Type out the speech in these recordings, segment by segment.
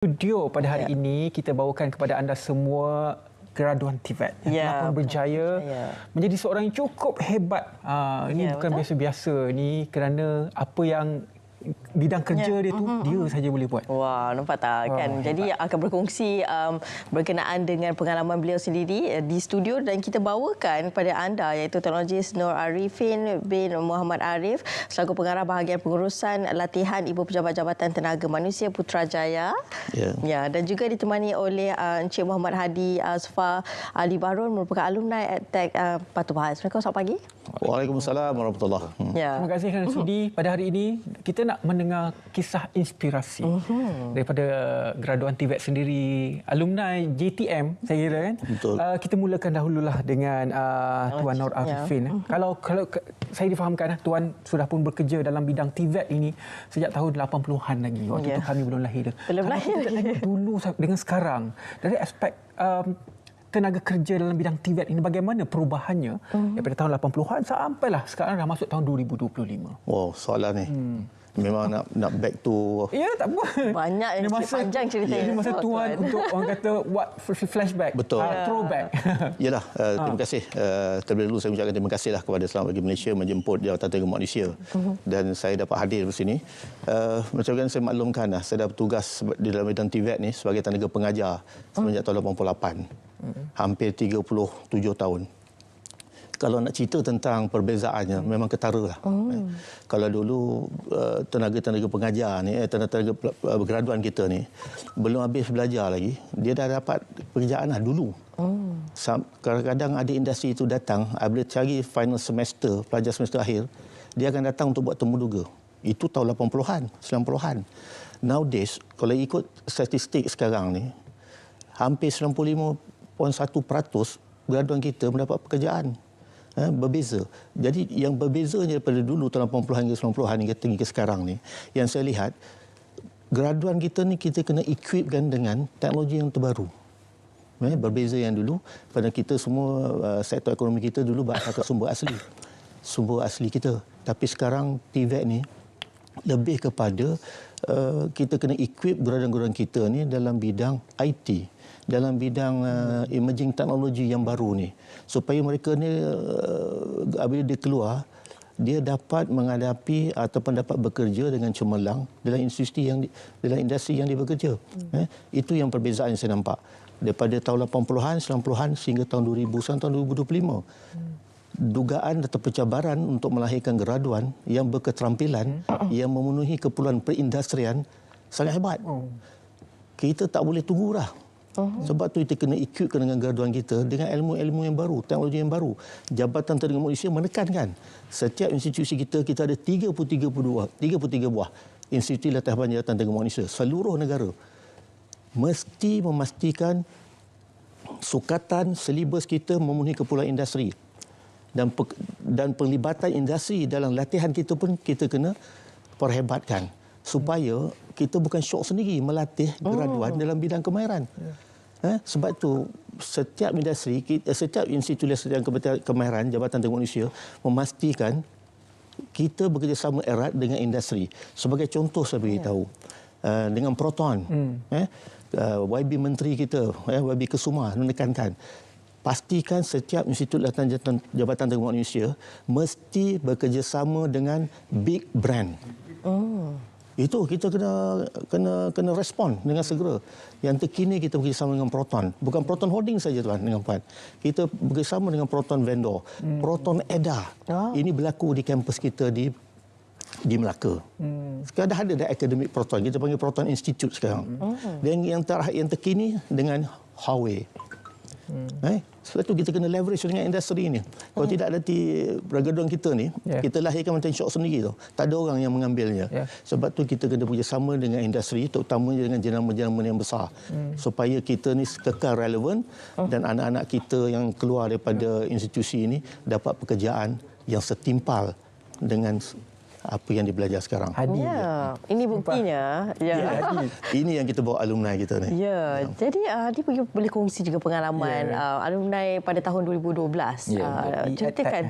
studio pada hari ya. ini kita bawakan kepada anda semua graduan TVET yang ya, telah pun berjaya ya. menjadi seorang yang cukup hebat. Uh, ini ya, bukan biasa-biasa ni kerana apa yang bidang kerja yeah. dia tu mm-hmm. dia saja boleh buat. Wah, nampak tak kan? Wah, Jadi akan berkongsi um, berkenaan dengan pengalaman beliau sendiri uh, di studio dan kita bawakan kepada anda iaitu teknologis Nur Arifin bin Muhammad Arif selaku pengarah bahagian pengurusan latihan Ibu Pejabat Jabatan Tenaga Manusia Putrajaya. Ya. Yeah. Ya, dan juga ditemani oleh uh, Encik Muhammad Hadi Asfa Ali Barun merupakan alumni Tech uh, Batu Bahas. Assalamualaikum selamat pagi. Waalaikumsalam warahmatullahi. Ya. Terima kasih kerana sudi pada hari ini kita nak mendengar kisah inspirasi uh-huh. daripada graduan TVET sendiri, alumni JTM saya kira kan. Betul. Uh, kita mulakan dahululah dengan uh, Tuan Nur Arifin. Ya. Uh-huh. Kalau kalau saya difahamkan Tuan sudah pun bekerja dalam bidang TVET ini sejak tahun 80-an lagi. Waktu yeah. itu kami belum lahir. Belum kalau lahir. Kita dulu dengan sekarang dari aspek um, tenaga kerja dalam bidang TVET ini bagaimana perubahannya? Uh-huh. daripada tahun 80-an sampailah sekarang dah masuk tahun 2025. Wow, soalan ni. Hmm. Memang nak nak back to ya tak apa. Banyak yang masa, panjang cerita ini masa tuan untuk orang kata what flashback. Betul. Uh, throwback. Yalah uh, terima kasih. Uh, terlebih dahulu saya ucapkan terima kasihlah kepada Selamat Bagi Malaysia menjemput Jawatan Tenaga Manusia uh-huh. dan saya dapat hadir di sini. Uh, macam kan saya maklumkan lah, saya dah bertugas di dalam bidang TVET ni sebagai tenaga pengajar semenjak uh-huh. tahun 88 hampir 37 tahun kalau nak cerita tentang perbezaannya memang ketara lah. Oh. Eh, kalau dulu uh, tenaga-tenaga pengajar ni, eh, tenaga-tenaga graduan kita ni belum habis belajar lagi, dia dah dapat pekerjaan lah dulu. Oh. Kadang-kadang ada industri itu datang, apabila cari final semester, pelajar semester akhir, dia akan datang untuk buat temuduga. Itu tahun 80-an, 90-an. Nowadays, kalau ikut statistik sekarang ni, hampir 95.1% graduan kita mendapat pekerjaan ha, berbeza. Jadi yang berbezanya daripada dulu tahun 80-an hingga 90-an hingga tinggi ke sekarang ni, yang saya lihat graduan kita ni kita kena equipkan dengan teknologi yang terbaru. Eh, berbeza yang dulu pada kita semua uh, sektor ekonomi kita dulu berasaskan sumber asli. Sumber asli kita. Tapi sekarang TVET ni lebih kepada uh, kita kena equip graduan-graduan kita ni dalam bidang IT dalam bidang uh, emerging teknologi yang baru ni supaya mereka ni uh, apabila dia keluar dia dapat menghadapi ataupun dapat bekerja dengan cemerlang dalam institusi yang dalam industri yang dia bekerja hmm. eh, itu yang perbezaan yang saya nampak daripada tahun 80-an 90-an sehingga tahun 2000 sampai tahun 2025 hmm. Dugaan atau pencabaran untuk melahirkan graduan yang berketerampilan hmm. yang memenuhi keperluan perindustrian sangat hebat hmm. kita tak boleh tunggu dah Uh-huh. Sebab tu kita kena equipkan dengan graduan kita dengan ilmu-ilmu yang baru, teknologi yang baru. Jabatan Tenaga Manusia menekankan setiap institusi kita kita ada 33 buah, 33 buah institusi latihan jabatan Tenaga Manusia seluruh negara. Mesti memastikan sukatan silibus kita memenuhi keperluan industri dan dan pelibatan industri dalam latihan kita pun kita kena perhebatkan supaya kita bukan syok sendiri melatih oh. graduan oh. dalam bidang kemahiran. Yeah. Eh, sebab itu setiap industri, setiap institusi yang kemahiran Jabatan Tengok Manusia memastikan kita bekerjasama erat dengan industri. Sebagai contoh saya beritahu, yeah. uh, dengan Proton, hmm. eh, uh, YB Menteri kita, eh, YB Kesuma menekankan pastikan setiap institusi latihan Jabatan Tengok Manusia mesti bekerjasama dengan big brand. Oh. Itu kita kena kena kena respon dengan segera. Yang terkini kita bekerjasama dengan Proton. Bukan Proton Holding saja tuan dengan puan. Kita bekerjasama dengan Proton vendor. Hmm. Proton EDA. Oh. Ini berlaku di kampus kita di di Melaka. Hmm. Sekarang dah ada dah akademik Proton. Kita panggil Proton Institute sekarang. Hmm. Dan yang terakhir yang terkini dengan Huawei. Hmm. Eh? Sebab itu kita kena leverage dengan industri ini. Kalau hmm. tidak ada di pergaduhan kita ni, yeah. kita lahirkan macam syok sendiri tu. Tak ada orang yang mengambilnya. Yeah. Sebab tu kita kena bekerjasama dengan industri, terutamanya dengan jenama-jenama yang besar. Hmm. Supaya kita ni kekal relevan hmm. dan anak-anak kita yang keluar daripada hmm. institusi ini dapat pekerjaan yang setimpal dengan apa yang dibelajar sekarang. Hadi. Ya, ini buktinya. Ya. ya ini yang kita bawa alumni kita ni. Ya. ya. Jadi uh, Hadi boleh kongsi juga pengalaman ya. uh, alumni pada tahun 2012. Ya. Uh, ceritakan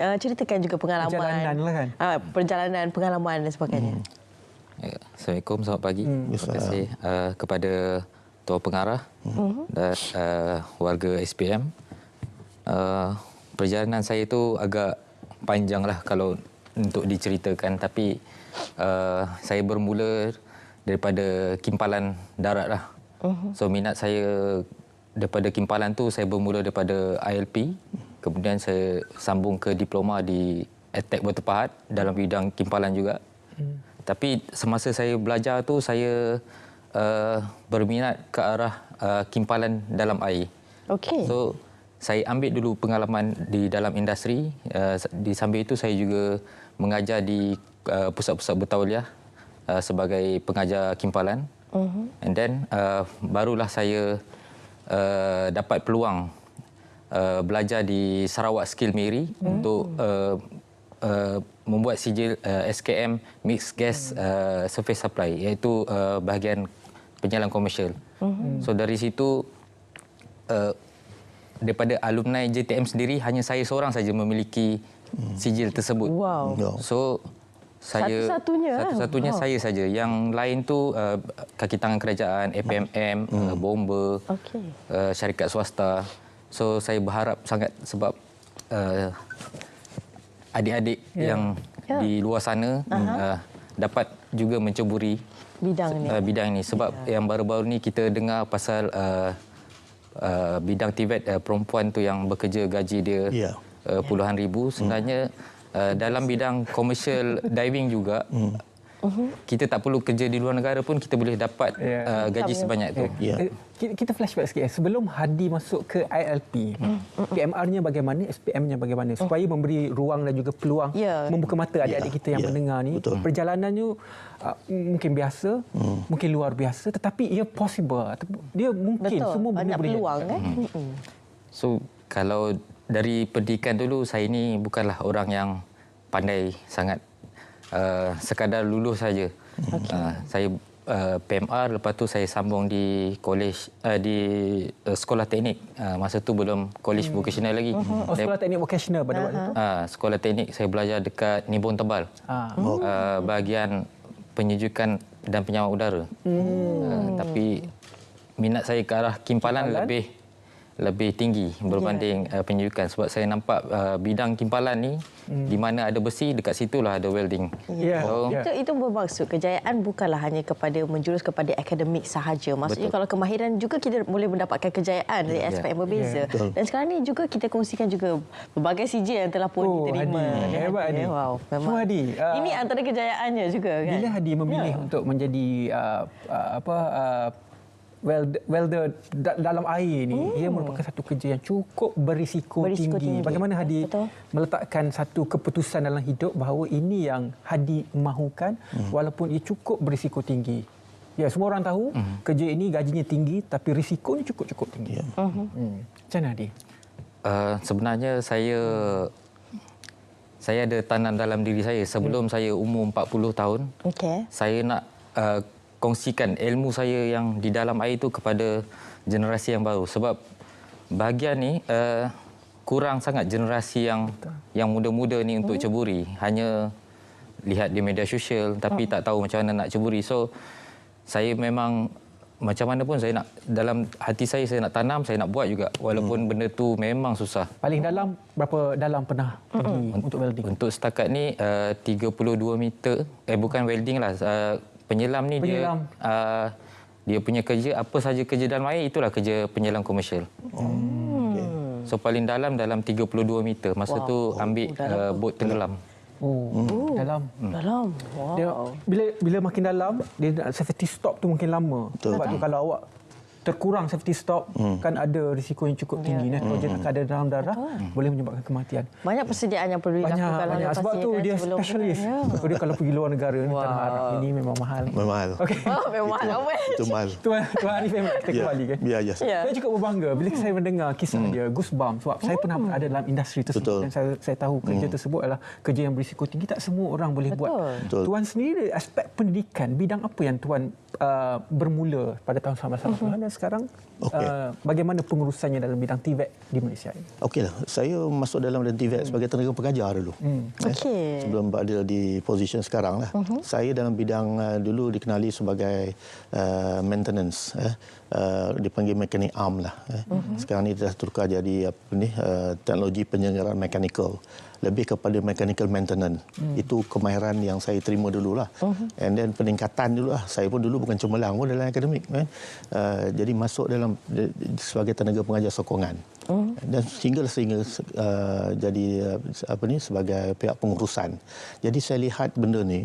uh, ceritakan juga pengalaman perjalanan lah kan. Uh, perjalanan pengalaman dan sebagainya. Hmm. Ya, Assalamualaikum, selamat pagi. Hmm. Terima kasih uh, kepada Tuan Pengarah hmm. dan uh, warga SPM. Uh, perjalanan saya itu agak panjang lah kalau untuk diceritakan. Tapi uh, saya bermula daripada kimpalan darat lah. Uh-huh. So minat saya daripada kimpalan tu saya bermula daripada ILP. Kemudian saya sambung ke diploma di Attack Bertepahat dalam bidang kimpalan juga. Hmm. Tapi semasa saya belajar tu saya uh, berminat ke arah uh, kimpalan dalam air. Okey. So saya ambil dulu pengalaman di dalam industri. Uh, di sambil itu saya juga mengajar di uh, pusat-pusat bertauliah uh, sebagai pengajar kimpalan. Uh-huh. And then uh, barulah saya uh, dapat peluang uh, belajar di Sarawak Skill Miri uh-huh. untuk uh, uh, membuat sijil uh, SKM Mixed Gas uh, Surface Supply iaitu uh, bahagian penyalang komersial. Uh-huh. So dari situ uh, daripada alumni JTM sendiri hanya saya seorang saja memiliki sijil tersebut. Wow. So saya satu-satunya satu-satunya wow. saya saja. Yang lain tu uh, kaki tangan kerajaan, APMM, uh uh, bomba, okay. uh, syarikat swasta. So saya berharap sangat sebab uh, adik-adik yeah. yang yeah. di luar sana uh-huh. uh, dapat juga menceburi bidang ini. Uh, bidang ini sebab yeah. yang baru-baru ni kita dengar pasal uh, uh, bidang TVET uh, perempuan tu yang bekerja gaji dia yeah. Uh, puluhan ribu sebenarnya mm. uh, dalam bidang komersial diving juga mm. Uh-huh. Kita tak perlu kerja di luar negara pun kita boleh dapat yeah. uh, gaji sebanyak itu. Yeah. Yeah. Kita flashback sikit. Sebelum Hadi masuk ke ILP, uh-huh. PMR-nya bagaimana, SPM-nya bagaimana uh-huh. supaya memberi ruang dan juga peluang yeah. membuka mata adik-adik yeah. kita yang yeah. mendengar ni. Betul. Perjalanannya uh, mungkin biasa, uh. mungkin luar biasa tetapi ia possible. Dia mungkin Betul. semua Banyak boleh peluang kan. Uh-huh. So kalau dari pendidikan dulu saya ini bukanlah orang yang pandai sangat uh, sekadar lulus saja. Okay. Uh, saya uh, PMR lepas tu saya sambung di college uh, di uh, sekolah teknik. Uh, masa tu belum college hmm. vocational lagi. Uh-huh. Oh, sekolah teknik vocational pada uh-huh. waktu itu. Uh, sekolah teknik saya belajar dekat Nibong Tebal. Uh. Uh, bahagian penyejukan dan penyaman udara. Hmm. Uh, tapi minat saya ke arah kimpalan, kimpalan? lebih lebih tinggi berbanding yeah. uh, penyejukan sebab saya nampak uh, bidang kimpalan ni hmm. di mana ada besi dekat situlah ada welding. Yeah. So, yeah. Itu itu bermaksud kejayaan bukanlah hanya kepada menjurus kepada akademik sahaja. Maksudnya Betul. kalau kemahiran juga kita boleh mendapatkan kejayaan dari yeah. aspek yang berbeza. Yeah. Dan sekarang ni juga kita kongsikan juga berbagai CJ yang telah pun oh, diterima. Hadi. Hebat Hadi. Wow, memang. So, Hadi, uh, ini antara kejayaannya juga kan. Bila Hadi memilih yeah. untuk menjadi uh, uh, apa uh, welder dalam air ni hmm. ia merupakan satu kerja yang cukup berisiko, berisiko tinggi. tinggi. Bagaimana Hadi Betul. meletakkan satu keputusan dalam hidup bahawa ini yang Hadi mahukan hmm. walaupun ia cukup berisiko tinggi. Ya, semua orang tahu hmm. kerja ini gajinya tinggi tapi risikonya cukup-cukup tinggi. Ya. Hmm. Hmm. Macam mana Hadi? Uh, sebenarnya saya saya ada tanam dalam diri saya sebelum hmm. saya umur 40 tahun. Okay. Saya nak uh, kongsikan ilmu saya yang di dalam air itu kepada generasi yang baru sebab bahagian ni uh, kurang sangat generasi yang Betul. yang muda-muda ni untuk hmm. ceburi hanya lihat di media sosial tapi hmm. tak tahu macam mana nak ceburi so saya memang macam mana pun saya nak dalam hati saya saya nak tanam saya nak buat juga walaupun hmm. benda tu memang susah paling dalam berapa dalam pernah pergi hmm. untuk welding untuk setakat ni uh, 32 meter eh bukan welding lah uh, penyelam ni penyelam. dia uh, dia punya kerja apa saja kerja dalam air itulah kerja penyelam komersial. Hmm. Okay. So paling dalam dalam 32 meter. Masa wow. tu ambil oh, uh, bot tenggelam. Oh, hmm. dalam. Hmm. Dalam. Wow. Dia, bila bila makin dalam, dia safety stop tu mungkin lama. Betul. Sebab tu kalau awak terkurang safety stop hmm. kan ada risiko yang cukup tinggi ya. nitrogen hmm. ada dalam darah Betul. boleh menyebabkan kematian banyak persediaan yang perlu banyak, dilakukan banyak. oleh sebab tu dia spesialis ya. dia kalau pergi luar negara wow. tanah Arab ini memang mahal memang mahal okay. oh, memang mahal itu mahal tuan tuan Arif kita yeah. kembali kan ya yeah, yes. yeah. saya cukup berbangga bila saya mendengar kisah hmm. dia goosebump sebab hmm. saya pernah ada dalam industri tersebut Betul. dan saya saya tahu kerja hmm. tersebut adalah kerja yang berisiko tinggi tak semua orang boleh Betul. buat Betul. tuan sendiri aspek pendidikan bidang apa yang tuan uh, bermula pada tahun 1990 uh-huh. dan sekarang Okey. uh, bagaimana pengurusannya dalam bidang TVET di Malaysia ini? Okeylah, saya masuk dalam dan TVET sebagai tenaga pengajar dulu. Hmm. Okey. Sebelum berada di position sekarang lah. Uh-huh. Saya dalam bidang uh, dulu dikenali sebagai uh, maintenance. Eh. Uh, dipanggil mechanic arm lah. Eh. Uh-huh. Sekarang ni dah tukar jadi apa ni uh, teknologi penyelenggaraan mechanical. Lebih kepada mechanical maintenance. Hmm. Itu kemahiran yang saya terima dulu lah. Uh-huh. And then peningkatan dulu lah. Saya pun dulu bukan cemerlang pun dalam akademik. Eh. Uh, jadi masuk dalam sebagai tenaga pengajar sokongan. Uh-huh. Dan sehingga sehingga uh, jadi uh, apa ni sebagai pihak pengurusan. Jadi saya lihat benda ni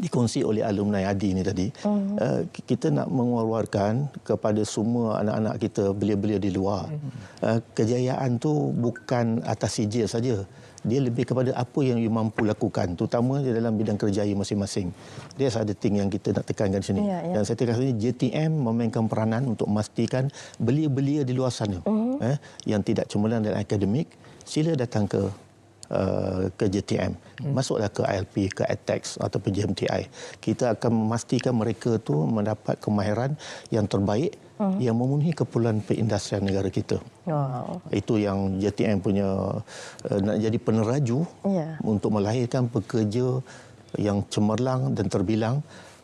dikongsi oleh alumni Adi ni tadi uh-huh. uh, kita nak mengeluarkan kepada semua anak-anak kita belia-belia di luar uh, kejayaan tu bukan atas sijil saja dia lebih kepada apa yang you mampu lakukan terutama di dalam bidang kerjaya masing-masing dia ada thing yang kita nak tekankan di sini Ya, ya. dan saya tekankan sini JTM memainkan peranan untuk memastikan belia-belia di luar sana uh-huh. eh, yang tidak cemerlang dalam akademik sila datang ke uh, ke JTM. Hmm. Masuklah ke ILP, ke ATEX ataupun JMTI. Kita akan memastikan mereka tu mendapat kemahiran yang terbaik hmm. yang memenuhi keperluan perindustrian negara kita. Wow. Itu yang JTM punya uh, nak jadi peneraju Ya. untuk melahirkan pekerja yang cemerlang dan terbilang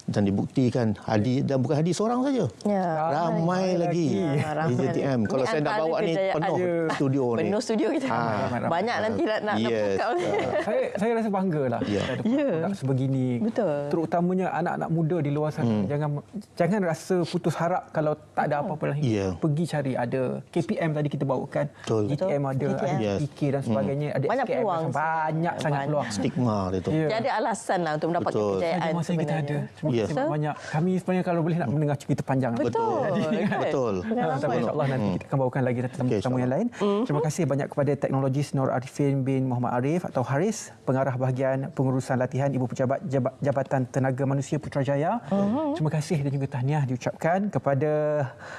dan dibuktikan Hadi dan bukan Hadi seorang saja. Ya. Ramai lagi Ya, ramai di JTM. lagi. Kalau Ini saya nak bawa ni penuh Ya. studio ni. Penuh studio kita. Ah. Banyak nanti nak nak Yes. buka. saya saya rasa bangga lah Ya. ada Ya. produk sebegini. Betul. Terutamanya anak-anak muda di luar sana. Hmm. Jangan jangan rasa putus harap kalau tak ada apa-apa lagi. Ya. Pergi cari ada KPM tadi kita bawakan. Betul. GTM ada, ada Yes. PK dan sebagainya, ada Banyak SKM peluang. banyak sangat Banyak. peluang. Stigma dia tu. Ya. Tiada alasan lah untuk mendapatkan Betul. kejayaan masa kita ada. Sebenarnya. Terima Ya. kasih banyak. Kami sebenarnya kalau boleh nak mendengar cerita panjang. Betul. kan? Betul. Tapi insyaAllah nanti kita akan bawakan lagi tetamu tetamu yang lain. Terima kasih banyak kepada teknologis Nur Arifin bin Muhammad Arif atau Haris, pengarah bahagian pengurusan latihan Ibu Pejabat Jaba- Jabatan Tenaga Manusia Putrajaya. Terima kasih dan juga tahniah diucapkan kepada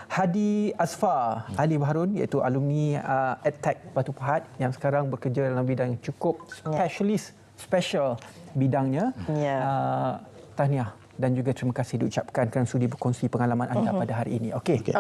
Hadi Asfar Ali Baharun iaitu alumni uh, EdTech Batu Pahat yang sekarang bekerja dalam bidang yang cukup specialist special bidangnya. Ya. Uh, tahniah dan juga terima kasih diucapkan kerana sudi berkongsi pengalaman anda pada hari ini. Okey. Okey.